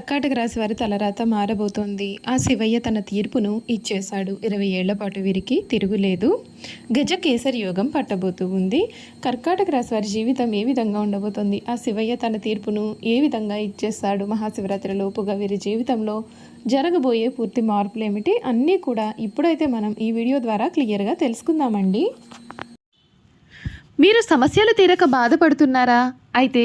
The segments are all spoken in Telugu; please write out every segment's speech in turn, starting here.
కర్కాటక రాశి వారి తలరాత మారబోతోంది. ఆ శివయ్య తన తీర్పును ఇచ్చేశాడు. ఇరవై ఏళ్ళ పాటు వీరికి తిరుగులేదు గజ కేసరి యోగం పట్టబోతూ ఉంది. కర్కాటక రాశి వారి జీవితం ఏ విధంగా ఉండబోతోంది? ఆ శివయ్య తన తీర్పును ఏ విధంగా ఇచ్చేస్తాడు మహాశివరాత్రి లోపుగా వీరి జీవితంలో జరగబోయే పూర్తి మార్పులు ఏమిటి? అన్నీ కూడా ఇప్పుడైతే మనం ఈ వీడియో ద్వారా క్లియర్గా తెలుసుకుందామండి. మీరు సమస్యలు తీరక బాధపడుతున్నారా? అయితే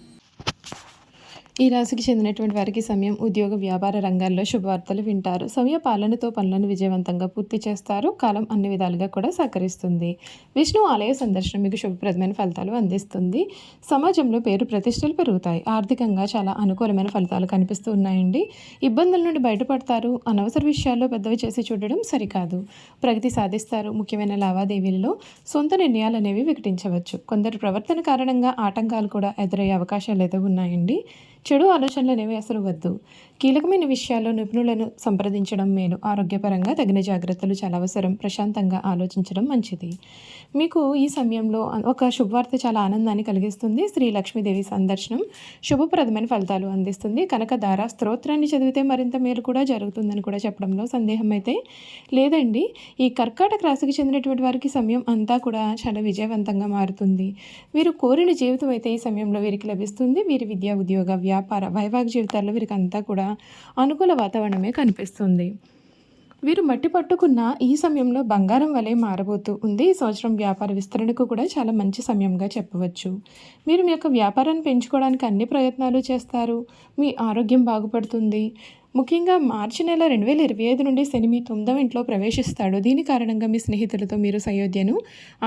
ఈ రాశికి చెందినటువంటి వారికి సమయం ఉద్యోగ వ్యాపార రంగాల్లో శుభవార్తలు వింటారు. సమయ పాలనతో పనులను విజయవంతంగా పూర్తి చేస్తారు. కాలం అన్ని విధాలుగా కూడా సహకరిస్తుంది. విష్ణు ఆలయ సందర్శన మీకు శుభప్రదమైన ఫలితాలు అందిస్తుంది. సమాజంలో పేరు ప్రతిష్టలు పెరుగుతాయి. ఆర్థికంగా చాలా అనుకూలమైన ఫలితాలు కనిపిస్తూ ఉన్నాయండి. ఇబ్బందుల నుండి బయటపడతారు. అనవసర విషయాల్లో పెద్దవి చేసి చూడడం సరికాదు. ప్రగతి సాధిస్తారు. ముఖ్యమైన లావాదేవీలలో సొంత నిర్ణయాలు అనేవి వికటించవచ్చు. కొందరు ప్రవర్తన కారణంగా ఆటంకాలు కూడా ఎదురయ్యే అవకాశాలు అయితే ఉన్నాయండి. చెడు ఆలోచనలనేవి అసలు వద్దు. కీలకమైన విషయాల్లో నిపుణులను సంప్రదించడం మేలు. ఆరోగ్యపరంగా తగిన జాగ్రత్తలు చాలా అవసరం. ప్రశాంతంగా ఆలోచించడం మంచిది. మీకు ఈ సమయంలో ఒక శుభవార్త చాలా ఆనందాన్ని కలిగిస్తుంది. శ్రీ లక్ష్మీదేవి సందర్శనం శుభప్రదమైన ఫలితాలు అందిస్తుంది. కనకధార స్తోత్రాన్ని చదివితే మరింత మేలు కూడా జరుగుతుందని కూడా చెప్పడంలో సందేహం అయితే లేదండి. ఈ కర్కాటక రాశికి చెందినటువంటి వారికి సమయం అంతా కూడా చాలా విజయవంతంగా మారుతుంది. వీరు కోరిన జీవితం అయితే ఈ సమయంలో వీరికి లభిస్తుంది. వీరి విద్యా ఉద్యోగ వ్యాపార వైవాహిక జీవితాల్లో వీరికి అంతా కూడా అనుకూల వాతావరణమే కనిపిస్తుంది. వీరు మట్టి పట్టుకున్న ఈ సమయంలో బంగారం వలె మారబోతూ ఉంది. ఈ సంవత్సరం వ్యాపార విస్తరణకు కూడా చాలా మంచి సమయంగా చెప్పవచ్చు. మీరు మీ యొక్క వ్యాపారాన్ని పెంచుకోవడానికి అన్ని ప్రయత్నాలు చేస్తారు. మీ ఆరోగ్యం బాగుపడుతుంది. ముఖ్యంగా మార్చి నెల రెండు వేల ఇరవై ఐదు నుండి శని మీ తొమ్మిదవ ఇంట్లో ప్రవేశిస్తాడు. దీని కారణంగా మీ స్నేహితులతో మీరు సయోధ్యను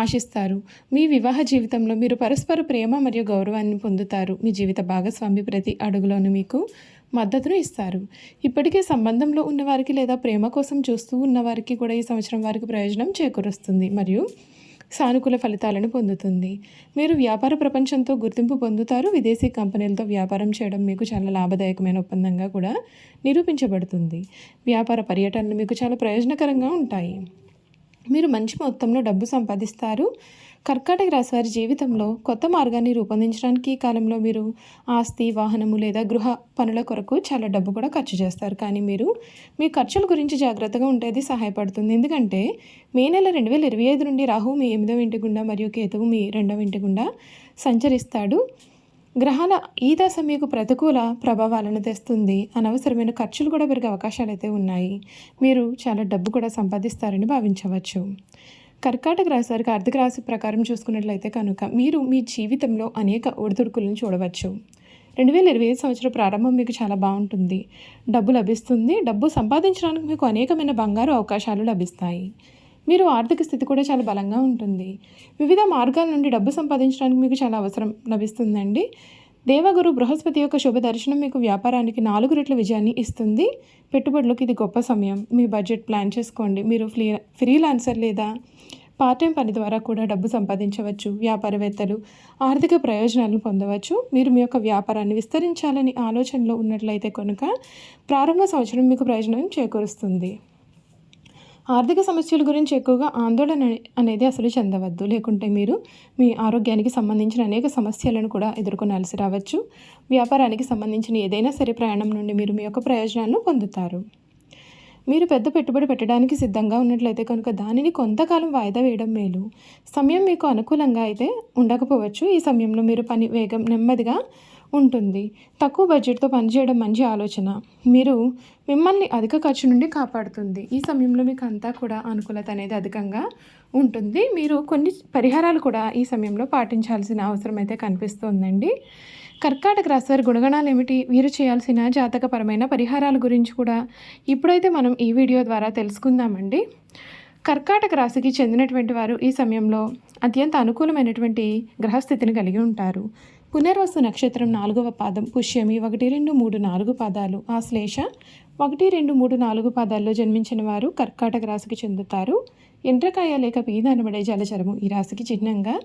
ఆశిస్తారు. మీ వివాహ జీవితంలో మీరు పరస్పర ప్రేమ మరియు గౌరవాన్ని పొందుతారు. మీ జీవిత భాగస్వామి ప్రతి అడుగులోనూ మీకు మద్దతును ఇస్తారు. ఇప్పటికే సంబంధంలో ఉన్నవారికి లేదా ప్రేమ కోసం చూస్తూ ఉన్నవారికి కూడా ఈ సంవత్సరం వారికి ప్రయోజనం చేకూరుస్తుంది. మరియు సానుకూల ఫలితాలను పొందుతుంది. మీరు వ్యాపార ప్రపంచంతో గుర్తింపు పొందుతారు. విదేశీ కంపెనీలతో వ్యాపారం చేయడం మీకు చాలా లాభదాయకమైన ఒప్పందంగా కూడా నిరూపించబడుతుంది. వ్యాపార పర్యటనలు మీకు చాలా ప్రయోజనకరంగా ఉంటాయి. మీరు మంచి మొత్తంలో డబ్బు సంపాదిస్తారు. కర్కాటక రాశి వారి జీవితంలో కొత్త మార్గాన్ని రూపొందించడానికి ఈ కాలంలో మీరు ఆస్తి వాహనము లేదా గృహ పనుల కొరకు చాలా డబ్బు కూడా ఖర్చు చేస్తారు. కానీ మీరు మీ ఖర్చుల గురించి జాగ్రత్తగా ఉండేది సహాయపడుతుంది. ఎందుకంటే మే నెల రెండు వేల ఇరవై ఐదు నుండి రాహు మీ ఎనిమిదవ ఇంటి గుండా మరియు కేతువు మీ రెండవ ఇంటి గుండా సంచరిస్తాడు. గ్రహాల ఈ దశ మీకు ప్రతికూల ప్రభావాలను తెస్తుంది. అనవసరమైన ఖర్చులు కూడా పెరిగే అవకాశాలు అయితే ఉన్నాయి. మీరు చాలా డబ్బు కూడా సంపాదిస్తారని భావించవచ్చు. కర్కాటక రాశి వారికి ఆర్థిక రాశి ప్రకారం చూసుకున్నట్లయితే కనుక మీరు మీ జీవితంలో అనేక ఒడిదుడుకులను చూడవచ్చు. రెండు వేల ఇరవై ఐదు సంవత్సరం ప్రారంభం మీకు చాలా బాగుంటుంది. డబ్బు లభిస్తుంది. డబ్బు సంపాదించడానికి మీకు అనేకమైన బంగారు అవకాశాలు లభిస్తాయి. మీరు ఆర్థిక స్థితి కూడా చాలా బలంగా ఉంటుంది. వివిధ మార్గాల నుండి డబ్బు సంపాదించడానికి మీకు చాలా అవసరం లభిస్తుందండి. దేవగురు బృహస్పతి యొక్క శుభ దర్శనం మీకు వ్యాపారానికి నాలుగు రెట్ల విజయాన్ని ఇస్తుంది. పెట్టుబడులకు ఇది గొప్ప సమయం. మీ బడ్జెట్ ప్లాన్ చేసుకోండి. మీరు ఫ్రీ ఫ్రీలాన్సర్ లేదా పార్ట్ టైం పని ద్వారా కూడా డబ్బు సంపాదించవచ్చు. వ్యాపారవేత్తలు ఆర్థిక ప్రయోజనాలను పొందవచ్చు. మీరు మీ యొక్క వ్యాపారాన్ని విస్తరించాలని ఆలోచనలో ఉన్నట్లయితే కనుక ప్రారంభ సంవత్సరం మీకు ప్రయోజనం చేకూరుస్తుంది. ఆర్థిక సమస్యల గురించి ఎక్కువగా ఆందోళన అనేది అసలు చెందవద్దు. లేకుంటే మీరు మీ ఆరోగ్యానికి సంబంధించిన అనేక సమస్యలను కూడా ఎదుర్కొనాల్సి రావచ్చు. వ్యాపారానికి సంబంధించిన ఏదైనా సరే ప్రయాణం నుండి మీరు మీ యొక్క ప్రయోజనాలను పొందుతారు. మీరు పెద్ద పెట్టుబడి పెట్టడానికి సిద్ధంగా ఉన్నట్లయితే కనుక దానిని కొంతకాలం వాయిదా వేయడం మేలు. సమయం మీకు అనుకూలంగా అయితే ఉండకపోవచ్చు. ఈ సమయంలో మీరు పని వేగం నెమ్మదిగా ఉంటుంది. తక్కువ బడ్జెట్తో పనిచేయడం మంచి ఆలోచన. మీరు మిమ్మల్ని అధిక ఖర్చు నుండి కాపాడుతుంది. ఈ సమయంలో మీకు అంతా కూడా అనుకూలత అనేది అధికంగా ఉంటుంది. మీరు కొన్ని పరిహారాలు కూడా ఈ సమయంలో పాటించాల్సిన అవసరం అయితే కనిపిస్తుందండి. కర్కాటక రాశివారి గుణగణాలు ఏమిటి? వీరు చేయాల్సిన జాతకపరమైన పరిహారాల గురించి కూడా ఇప్పుడైతే మనం ఈ వీడియో ద్వారా తెలుసుకుందామండి. కర్కాటక రాశికి చెందినటువంటి వారు ఈ సమయంలో అత్యంత అనుకూలమైనటువంటి గ్రహస్థితిని కలిగి ఉంటారు. పునర్వసు నక్షత్రం నాలుగవ పాదం పుష్యమి ఒకటి రెండు మూడు నాలుగు పాదాలు. ఆశ్లేష ఒకటి రెండు మూడు నాలుగు పాదాల్లో జన్మించిన వారు కర్కాటక రాశికి చెందుతారు. ఎండ్రకాయ లేక పీదనబడే జలచరము ఈ రాశికి చిహ్నంగా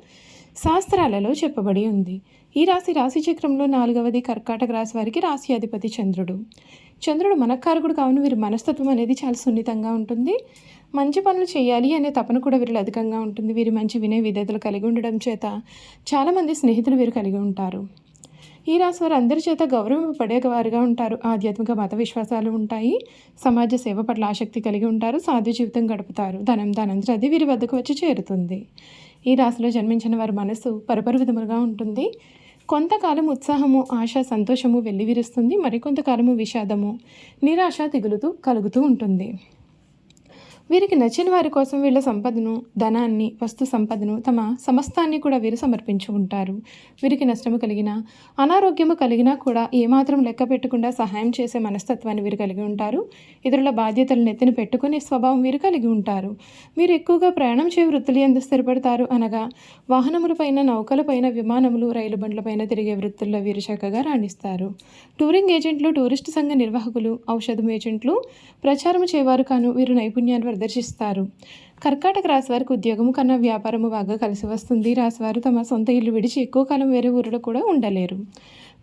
శాస్త్రాలలో చెప్పబడి ఉంది. ఈ రాశి రాశి చక్రంలో నాలుగవది కర్కాటక రాశి వారికి రాశి అధిపతి చంద్రుడు. చంద్రుడు మనకారకుడు కావున వీరి మనస్తత్వం అనేది చాలా సున్నితంగా ఉంటుంది. మంచి పనులు చేయాలి అనే తపన కూడా వీరిలో అధికంగా ఉంటుంది. వీరి మంచి వినయ విధేతలు కలిగి ఉండడం చేత చాలామంది స్నేహితులు వీరు కలిగి ఉంటారు. ఈ రాశి వారు అందరి చేత గౌరవింపబడే వారుగా ఉంటారు. ఆధ్యాత్మిక మత విశ్వాసాలు ఉంటాయి. సమాజ సేవ పట్ల ఆసక్తి కలిగి ఉంటారు. సాధు జీవితం గడుపుతారు. ధనం దానంతరం అది వీరి వద్దకు వచ్చి చేరుతుంది. ఈ రాశిలో జన్మించిన వారి మనసు పరపరు విధములుగా ఉంటుంది. కొంతకాలం ఉత్సాహము ఆశ సంతోషము వెల్లివిరుస్తుంది మరికొంతకాలము విషాదము నిరాశ దిగులుతూ కలుగుతూ ఉంటుంది. వీరికి నచ్చిన వారి కోసం వీళ్ళ సంపదను ధనాన్ని వస్తు సంపదను తమ సమస్తాన్ని కూడా వీరు సమర్పించుకుంటారు వీరికి నష్టము కలిగిన అనారోగ్యము కలిగినా కూడా ఏమాత్రం లెక్క పెట్టకుండా సహాయం చేసే మనస్తత్వాన్ని వీరు కలిగి ఉంటారు. ఇతరుల బాధ్యతలు నెత్తిన పెట్టుకునే స్వభావం వీరు కలిగి ఉంటారు. వీరు ఎక్కువగా ప్రయాణం చే వృత్తులు ఎందుకు స్థిరపడతారు అనగా వాహనములపైన నౌకలపైన విమానములు రైలు బండ్లపైన తిరిగే వృత్తుల్లో వీరు చక్కగా రాణిస్తారు. టూరింగ్ ఏజెంట్లు టూరిస్ట్ సంఘ నిర్వాహకులు ఔషధం ఏజెంట్లు ప్రచారం చేయవారు కాను వీరు నైపుణ్యాన్ని ప్రదర్శిస్తారు. కర్కాటక రాశి వారికి ఉద్యోగము కన్నా వ్యాపారము బాగా కలిసి వస్తుంది. రాశివారు తమ సొంత ఇల్లు విడిచి ఎక్కువ కాలం వేరే ఊరిలో కూడా ఉండలేరు.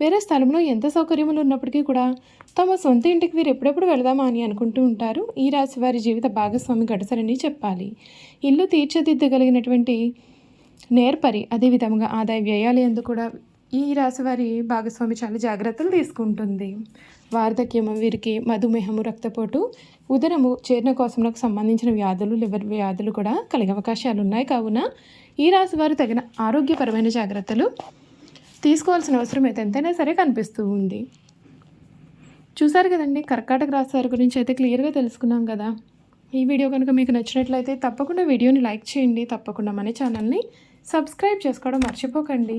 వేరే స్థలంలో ఎంత సౌకర్యములు ఉన్నప్పటికీ కూడా తమ సొంత ఇంటికి వీరు ఎప్పుడెప్పుడు వెళదామా అని అనుకుంటూ ఉంటారు. ఈ రాశి వారి జీవిత భాగస్వామి గడసరని చెప్పాలి. ఇల్లు తీర్చిదిద్దగలిగినటువంటి నేర్పరి అదేవిధంగా ఆదాయ వ్యయాలు ఎందు కూడా ఈ రాశి వారి భాగస్వామి చాలా జాగ్రత్తలు తీసుకుంటుంది. వార్ధక్యము వీరికి మధుమేహము రక్తపోటు ఉదరము జీర్ణ కోశంకు సంబంధించిన వ్యాధులు లివర్ వ్యాధులు కూడా కలిగే అవకాశాలు ఉన్నాయి. కావున ఈ రాశి వారు తగిన ఆరోగ్యపరమైన జాగ్రత్తలు తీసుకోవాల్సిన అవసరం అయితే ఎంతైనా సరే కనిపిస్తూ ఉంది. చూసారు కదండి కర్కాటక రాశి వారి గురించి అయితే క్లియర్గా తెలుసుకున్నాం కదా. ఈ వీడియో కనుక మీకు నచ్చినట్లయితే తప్పకుండా వీడియోని లైక్ చేయండి. తప్పకుండా మన ఛానల్ని సబ్స్క్రైబ్ చేసుకోవడం మర్చిపోకండి.